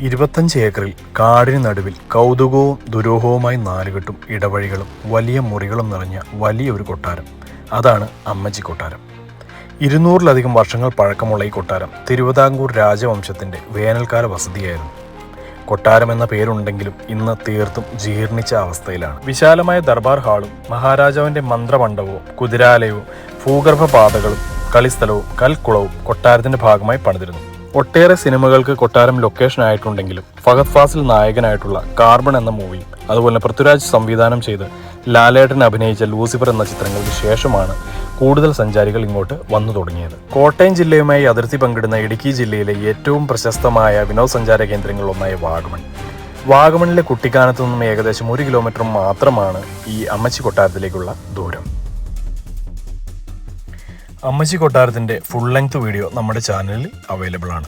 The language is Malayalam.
ഇരുപത്തഞ്ച് ഏക്കറിൽ കാടിന് നടുവിൽ കൗതുകവും ദുരൂഹവുമായി നാലുകെട്ടും ഇടവഴികളും വലിയ മുറികളും നിറഞ്ഞ വലിയൊരു കൊട്ടാരം. അതാണ് അമ്മച്ചി കൊട്ടാരം. ഇരുന്നൂറിലധികം വർഷങ്ങൾ പഴക്കമുള്ള ഈ കൊട്ടാരം തിരുവിതാംകൂർ രാജവംശത്തിന്റെ വേനൽക്കാല വസതിയായിരുന്നു. കൊട്ടാരം എന്ന പേരുണ്ടെങ്കിലും ഇന്ന് തീർത്തും ജീർണിച്ച അവസ്ഥയിലാണ്. വിശാലമായ ദർബാർ ഹാളും മഹാരാജാവിന്റെ മന്ത്രമണ്ഡപവും കുതിരാലയവും ഭൂഗർഭപാതകളും കളിസ്ഥലവും കൽക്കുളവും കൊട്ടാരത്തിന്റെ ഭാഗമായി പണിതിരുന്നു. ഒട്ടേറെ സിനിമകൾക്ക് കൊട്ടാരം ലൊക്കേഷൻ ആയിട്ടുണ്ടെങ്കിലും ഫഹദ് ഫാസിൽ നായകനായിട്ടുള്ള കാർബൺ എന്ന മൂവി അതുപോലെ പൃഥ്വിരാജ് സംവിധാനം ചെയ്ത് ലാലേട്ടൻ അഭിനയിച്ച ലൂസിഫർ എന്ന ചിത്രങ്ങൾക്ക് ശേഷമാണ് കൂടുതൽ സഞ്ചാരികൾ ഇങ്ങോട്ട് വന്നു തുടങ്ങിയത്. കോട്ടയം ജില്ലയുമായി അതിർത്തി പങ്കിടുന്ന ഇടുക്കി ജില്ലയിലെ ഏറ്റവും പ്രശസ്തമായ വിനോദസഞ്ചാര കേന്ദ്രങ്ങളിലൊന്നായ വാഗമൺ. വാഗമണിലെ കുട്ടിക്കാനത്തു നിന്നും ഏകദേശം ഒരു കിലോമീറ്റർ മാത്രമാണ് ഈ അമ്മച്ചി കൊട്ടാരത്തിലേക്കുള്ള ദൂരം. അമ്മച്ചി കൊട്ടാരത്തിന്റെ ഫുൾ ലെങ്ത് വീഡിയോ നമ്മുടെ ചാനലിൽ അവൈലബിൾ ആണ്.